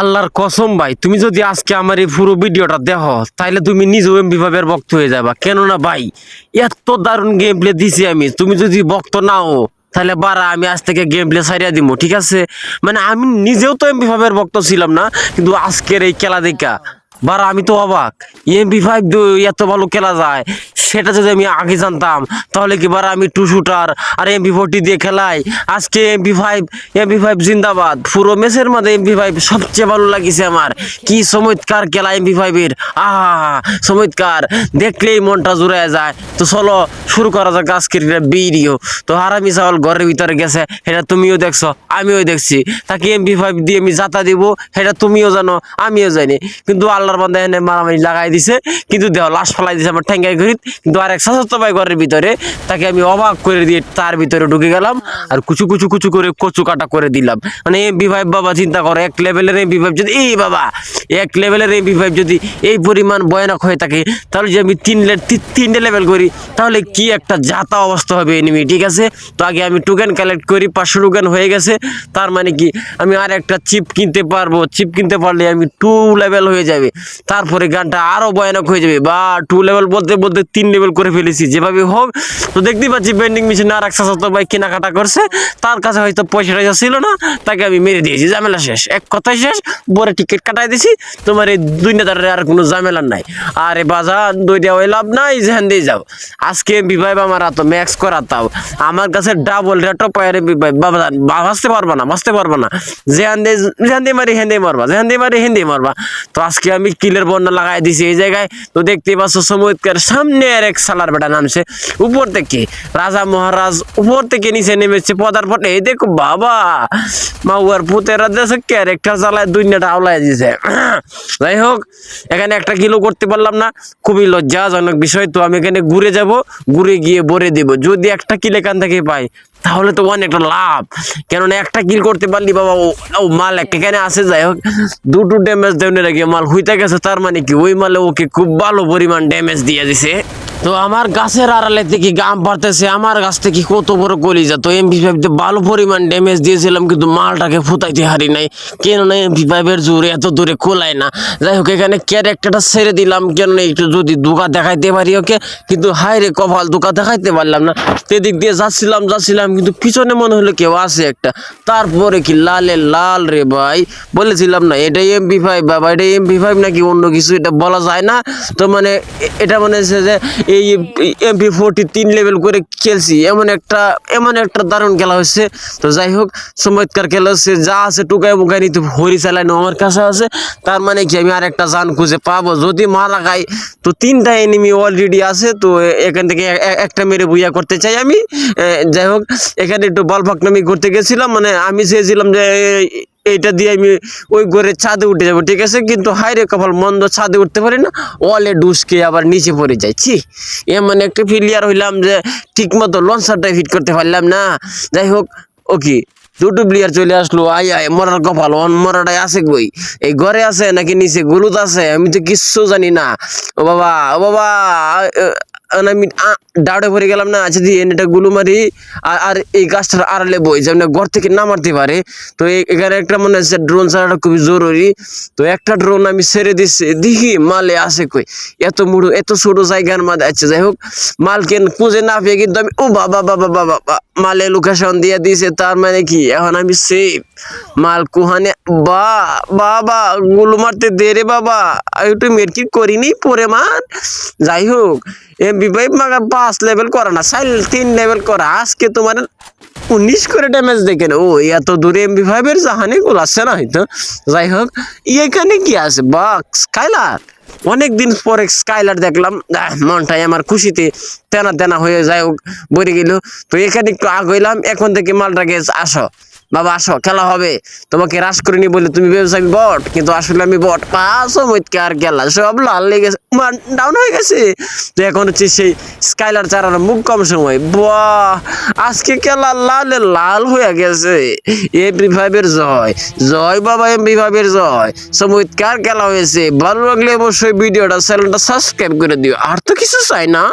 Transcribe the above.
আল্লাহর কসম ভাই, তুমি যদি আজকে আমার এই পুরো ভিডিওটা দেখো তাহলে তুমি নিজেও এমবি ভাবের ভক্ত হয়ে যাবা। কেননা ভাই, এত দারুণ গেম প্লে দিছি আমি। তুমি যদি ভক্ত নাও, তাহলে বারা আমি আজ থেকে গেম প্লে সারিয়া দিব ঠিক আছে? মানে আমি নিজেও তো এমবি ভাবের ভক্ত ছিলাম না, কিন্তু আজকের এই খেলা দেখা। বারা আমি তো অবাক। এমবি ফাইভ এত ভালো খেলা যায় সেটা যদি আমি আগে জানতাম, তাহলে কি বারা আমি টু শুটার আর এমবি ফোরটি দিয়ে খেলাই? আজকে এমবি ফাইভ এমবি ফাইভ জিন্দাবাদ। পুরো ম্যাচের মধ্যে এমবি ফাইভ সবচেয়ে ভালো লাগিছে আমার। কি চমৎকার খেলা এমবি ফাইভের আহা, চমৎকার। দেখলেই মনটা জুড়ে যায়। তো চলো, শুরু করা যাক আজকের ভিডিও। তো হারামি চাওয়াল ঘরের ভিতরে গেছে, সেটা তুমিও দেখছ, আমিও দেখছি। তাকে এমবি ফাইভ দিয়ে আমি যাতা দিব, সেটা তুমিও জানো, আমিও জানি। কিন্তু আল্লাহর বান্ধে এনে মারামারি লাগাই দিছে, কিন্তু দেহ লাশ ফেলাই দিছে আমার ঠেঙ্গাই ঘড়িত। কিন্তু আরেক সাথে ভাই ঘরের ভিতরে তাকে আমি অবাক করে দিয়ে তার ভিতরে ঢুকে গেলাম আর কুচু কুচু কুচু করে কচু কাটা করে দিলাম। মানে এমবি ফাইভ বাবা, চিন্তা করো, এক লেভেলের এমবি ফাইভ যদি, এই বাবা, এক লেভেলের এমবি ফাইভ যদি এই পরিমাণ ভয়ানক হয়ে থাকে, তাহলে যে আমি তিন তিনটে লেভেল করি, তাহলে কি একটা যাতা অবস্থা হবে এনিমি ঠিক আছে? তো আগে আমি টোকেন কালেক্ট করি, পাঁচশো টোকেন হয়ে গেছে। তার মানে কি, আমি আর একটা চিপ কিনতে পারব। চিপ কিনতে পারলে আমি টু লেভেল হয়ে যাবে। তারপরে গানটা আরও ভয়ানক হয়ে যাবে। বা টু লেভেল বলতে বলতে তিন লেভেল করে ফেলেছি, যেভাবে হোক। তো দেখতেই পাচ্ছি বেন্ডিং মেশিন আর এক তো ভাই কেনাকাটা করছে। তার কাছে হয়তো পয়সা টয়সা ছিল না, তাকে আমি মেরে দিয়েছি, ঝামেলা শেষ। এক কথাই শেষ, পরে টিকিট কাটাই দিছি, তোমার এই দুই নেতারের আর কোনো ঝামেলা নাই। আরে বাজার দুই দেওয়া লাভ নাই, যেখান দিয়ে যাও। আজকে বিভাইব আমার এত ম্যাক্স করা তাও আমার কাছে ডাবল রেটো পায়ের বিভাইব বাবা বাঁচতে পারবা না বাঁচতে পারবা না। যেখান দিয়ে যেখান দিয়ে মারি হেন দিয়ে মারবা, যেখান দিয়ে মারি হেন দিয়ে মারবা। তো আজকে আমি কিলের বন্যা লাগাই দিছি এই জায়গায়। তো দেখতে পাচ্ছ চমৎকার সামনে সালার বেটা নামছে। উপর থেকে রাজা মহারাজ উপর থেকে নিচে নেমেছে পদার্পণ। এই দেখো বাবা মাউয়ার পুতেরা দেশে দিয়েছে। যাই হোক, এখানে একটা কিলো করতে পারলাম না। খুবই লজ্জাজনক বিষয়। তো আমি এখানে ঘুরে যাব, ঘুরে গিয়ে ভরে দেব। যদি একটা কিল এখান থেকে পাই, তাহলে তো অনেকটা লাভ। কেননা একটা কিল করতে পারলি বাবা, ও মাল এখানে আসে। যাই হোক, দুটো ড্যামেজ দেওয়ার আগে মাল হইতে গেছে। তার মানে কি? ওই মালে ওকে খুব ভালো পরিমাণ ড্যামেজ দিয়ে দিছে। তো আমার গাছের আড়ালে থেকে গাম পারতেছে আমার গাছ থেকে কত বড় কলিজা। তো এমপি ফাইভতে ভালো পরিমাণ ড্যামেজ দিয়েছিলাম, কিন্তু মালটাকে ফুটাইতে হারি নাই। কেননা এমপি ফাইভের জোরে এত দূরে কোলায় না। যাই হোক, এখানে ক্যারেক্টারটা ছেড়ে দিলাম, কেননা একটু যদি দুকা দেখাইতে পারি, ওকে? কিন্তু হাই রে কপাল দুকা দেখাইতে পারলাম না। সেদিক দিয়ে যাচ্ছিলাম যাচ্ছিলাম, কিন্তু পিছনে মনে হলো কেউ আছে একটা। তারপরে কি লালে লাল রে ভাই? বলেছিলাম না এটা এমপি ফাইভ বাবা এটা এমপি ফাইভ নাকি অন্য কিছু, এটা বলা যায় না। তো মানে এটা মনে হচ্ছে যে এই এমপি ফোরটি তিন লেভেল করে খেলছি। এমন একটা এমন একটা দারুণ খেলা হচ্ছে। তো যাই হোক, চমৎকার খেলা হচ্ছে। যা আছে টুকায় মুখায় নিতে হরি চালানো আমার কাছে আছে। তার মানে কি, আমি আর একটা জান খুঁজে পাবো। যদি মারা খাই, তো তিনটা এনিমি অলরেডি আছে, তো এখান থেকে একটা মেরে বুইয়া করতে চাই আমি। যাই হোক, এখানে একটু বল ফাকনামি করতে গেছিলাম। মানে আমি চেয়েছিলাম যে এইটা দিয়ে আমি ওই ঘরের ছাদে উঠে যাব, ঠিক আছে? কিন্তু হাইরে কপাল মন্দ ছাদে উঠতে পারি না, অলে ডুসকে আবার নিচে পড়ে যাচ্ছি এমন একটা ফিলিয়ার হইলাম যে ঠিক মতো লঞ্চারটা ফিট করতে পারলাম না। যাই হোক ওকে দুটো প্লেয়ার চলে আসলো আই আয়, মরার কপাল, অন মরাটাই আছে কই? এই ঘরে আছে নাকি নিচে? গুলুত আছে, আমি তো কিচ্ছু জানি না। ও বাবা ও বাবা আমি ডাউটে পড়ে গেলাম না দিয়ে এটা গুলু মারি, আর আর এই গাছটার আড়ালে বই, যেমন ঘর থেকে না মারতে পারে। তো এখানে একটা মনে হচ্ছে ড্রোন ছাড়াটা খুবই জরুরি। তো একটা ড্রোন আমি ছেড়ে দিচ্ছি দেখি মালে আছে কই। এত মুড়ো এত ছোট জায়গার মাঝে আচ্ছা যাই হোক, মাল কেন খুঁজে না পেয়ে কিন্তু আমি, ও বাবা বাবা বাবা মালে লোকেশন দিয়ে দিয়েছে তার মানে কি? এখন আমি সেফ মাল কুহানে, বা, বাবা, গুলো মারতে দে রে বাবা। একটু মেরকিট করিনি পরে মার। যাই হোক এম বিভাই মাগার পাঁচ লেভেল করা না সাইল তিন লেভেল করা। আজকে তোমার উনিশ করে ড্যামেজ দেখেন। ও, এত দূরে এম বিভাইবের জাহানি গোল আসছে না হয়তো। যাই হোক, এখানে কি আছে? বাক্স খাইলার অনেক দিন পরে স্কাইলার দেখলাম। মনটাই আমার খুশিতে তেনা তেনা হয়ে যায় হোক বলে গেল। তো এখানে একটু আগ হইলাম, এখন থেকে মালটাকে আসো। বাবা, আসো, খেলা হবে। তোমাকে রাস করিনি বলে তুমি ভেবেছো আমি বট, কিন্তু আসলে আমি বট। পাঁচ চমৎকার খেলা, সব লাল লেগে গেছে। ডাউন হয়ে গেছে। তো এখন হচ্ছে সেই স্কাইলার চালানো মুখ কম সময়। বাহ, আজকে খেলা লালে লাল হয়ে গেছে। এমপি ফাইভের জয়। জয় বাবা এমপি ফাইভের জয়। চমৎকার খেলা হয়েছে। ভালো লাগলে অবশ্যই ভিডিওটা চ্যানেলটা সাবস্ক্রাইব করে দিও। আর তো কিছু চাই না।